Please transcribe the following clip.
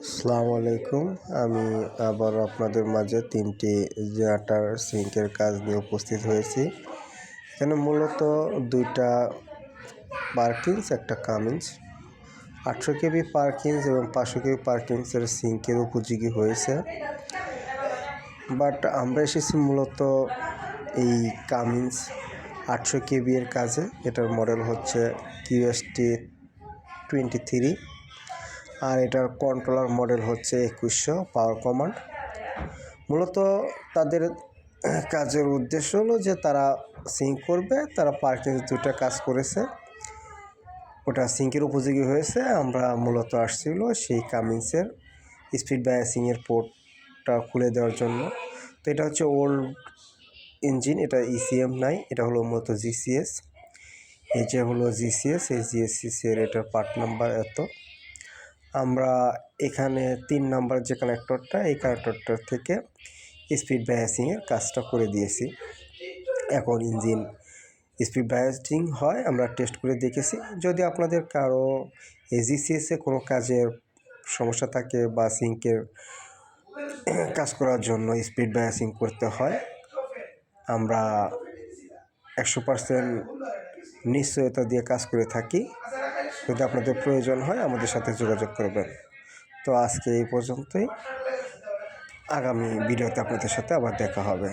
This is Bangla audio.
আসসালামু আলাইকুম আমি আবার আপনাদের মাঝে তিনটি ওয়াটার সিঙ্কের কাজ নিয়ে উপস্থিত হয়েছি। এখানে মূলত দুইটা পার্কিংস, একটা কামিন্স। আটশো কেবি পার্কিংস এবং পাঁচশো কেবি পার্কিংসের সিঙ্কের উপযোগী হয়েছে। বাট আমরা এসেছি মূলত এই কামিন্স আটশো কেবি এর কাজে। এটার মডেল হচ্ছে কিউএসটি টোয়েন্টি থ্রি। আর এটার কন্ট্রোলার মডেল হচ্ছে একুশশো পাওয়ার কমান্ড মূলত তাদের কাজের উদ্দেশ্য হলো যে তারা সিঙ্ক করবে, তারা পার্কিং দুটা কাজ করেছে। ওটা সিঙ্কের উপযোগী হয়েছে। আমরা মূলত আসছিল সেই কামিন্সের স্পিড ব্যাসিংয়ের পোর্টটা খুলে দেওয়ার জন্য। তো এটা হচ্ছে ওল্ড ইঞ্জিন এটা ইসিএম নাই, এটা হলো মূলত জিসিএস এই যে হলো জিসিএস এই জিএসসিসি এর এটার পার্ট নাম্বার এত। আমরা এখানে তিন নাম্বার যে কানেক্টরটা এই কানেক্টরটা থেকে স্পিড ব্যাসিংয়ের কাজটা করে দিয়েছি। এখন ইঞ্জিন স্পিড ব্যাসিং হয়, আমরা টেস্ট করে দেখেছি। যদি আপনাদের কারও এজিসিএসে কোনো কাজের সমস্যা থাকে বা সিঙ্কের কাজ করার জন্য স্পিড ব্যাসিং করতে হয়, আমরা একশো পার্সেন্ট নিশ্চয়তা দিয়ে কাজ করে থাকি। যদি আপনাদের প্রয়োজন হয় আমাদের সাথে যোগাযোগ করবেন। তো আজকে এই পর্যন্তই। আগামী ভিডিওতে আপনাদের সাথে আবার দেখা হবে।